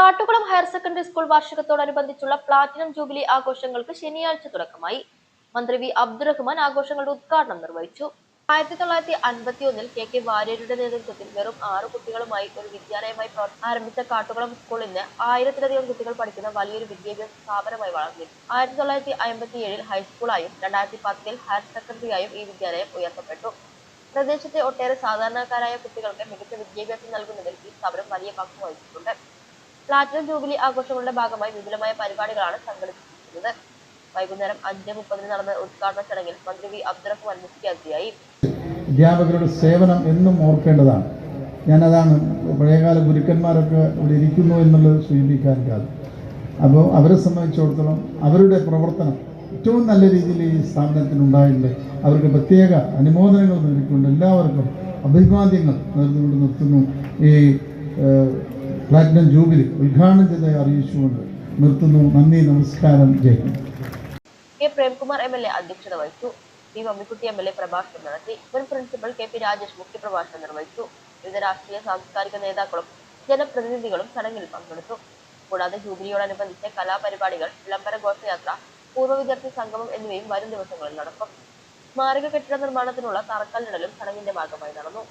Kattukulam higher secondary school വാർഷികത്തോടനുബന്ധിച്ചുള്ള platinum jubilee ആഘോഷങ്ങൾക്ക് ശനിയാഴ്ച തുടക്കമായി. മന്ത്രി വി അബ്ദുറഹ്മാൻ ആഘോഷങ്ങളുടെ ഉദ്ഘാടനം നിർവഹിച്ചു. ആയിരത്തി തൊള്ളായിരത്തി അൻപത്തി ഒന്നിൽ കെ കെ വാര്യരുടെ നേതൃത്വത്തിൽ വെറും ആറ് കുട്ടികളുമായി ഒരു വിദ്യാലയമായി ആരംഭിച്ച കാട്ടുകുളം ഇന്ന് ആയിരത്തിലധികം കുട്ടികൾ പഠിക്കുന്ന വലിയൊരു വിദ്യാഭ്യാസ സ്ഥാപനമായി വളർന്നു. ആയിരത്തി തൊള്ളായിരത്തി അമ്പത്തി ഏഴിൽ ഹൈസ്കൂളായും രണ്ടായിരത്തി പത്തിൽ ഹയർ സെക്കൻഡറിയായും ഈ വിദ്യാലയം ഉയർത്തപ്പെട്ടു. പ്രദേശത്തെ ഒട്ടേറെ സാധാരണക്കാരായ കുട്ടികൾക്ക് മികച്ച വിദ്യാഭ്യാസം നൽകുന്നതിൽ ഈ സ്ഥാപനം വലിയ പങ്ക് വഹിച്ചിട്ടുണ്ട്. പ്ലാറ്റിനം ജൂബിലി ആഘോഷങ്ങളുടെ ഭാഗമായി വിപുലമായ പരിപാടികളാണ് സംഘടിപ്പിച്ചിരിക്കുന്നത്. വൈകുന്നേരം അഞ്ച് മുപ്പതിന് നടന്ന ഉദ്ഘാടന ചടങ്ങിൽ മന്ത്രി വി അബ്ദുറഹ്മാൻ മുഖ്യാതിഥിയായി. അധ്യാപകരുടെ സേവനം എന്നും ഓർക്കേണ്ടതാണ്. ഞാനതാണ് പഴയകാല ഗുരുക്കന്മാരൊക്കെ ഇവിടെ ഇരിക്കുന്നു എന്നുള്ളത് സൂചിപ്പിക്കാൻ കാരണം അപ്പോൾ അവരെ സംബന്ധിച്ചിടത്തോളം അവരുടെ പ്രവർത്തനം ഏറ്റവും നല്ല രീതിയിൽ ഈ സ്ഥാപനത്തിനുണ്ടായിട്ടുണ്ട് അവർക്ക് പ്രത്യേക അനുമോദനങ്ങൾ നൽകിക്കൊണ്ട് എല്ലാവർക്കും അഭിവാദ്യങ്ങൾ നേർന്നുകൊണ്ട് നിർത്തുന്നു. ഈ പ്ലാറ്റിനം ജൂബിലി ഉദ്ഘാടനം ചെയ്ത് അറിയിച്ചുകൊണ്ട് നിർത്തുന്നു. നന്ദി നമസ്കാരം. ജയ് K. Premkumar M L A അധ്യക്ഷത വഹിച്ചു. P Mammikutty M L A പ്രഭാഷണം നടത്തി. മുൻ പ്രിൻസിപ്പൽ കെ. പി. രാജേഷ് മുഖ്യപ്രഭാഷണം നിർവഹിച്ചു. വിവിധ രാഷ്ട്രീയ സാംസ്കാരിക നേതാക്കളും ജനപ്രതിനിധികളും ചടങ്ങിൽ പങ്കെടുത്തു. കൂടാതെ ജൂബിലിയോടനുബന്ധിച്ച് കലാപരിപാടികൾ വിളംബര ഘോഷയാത്ര പൂർവ വിദ്യാർത്ഥി സംഗമം എന്നിവയും വരും ദിവസങ്ങളിൽ നടക്കും. സ്മാരക കെട്ടിട നിർമ്മാണത്തിനുള്ള തറക്കല്ലിടലും ചടങ്ങിന്റെ ഭാഗമായി നടന്നു.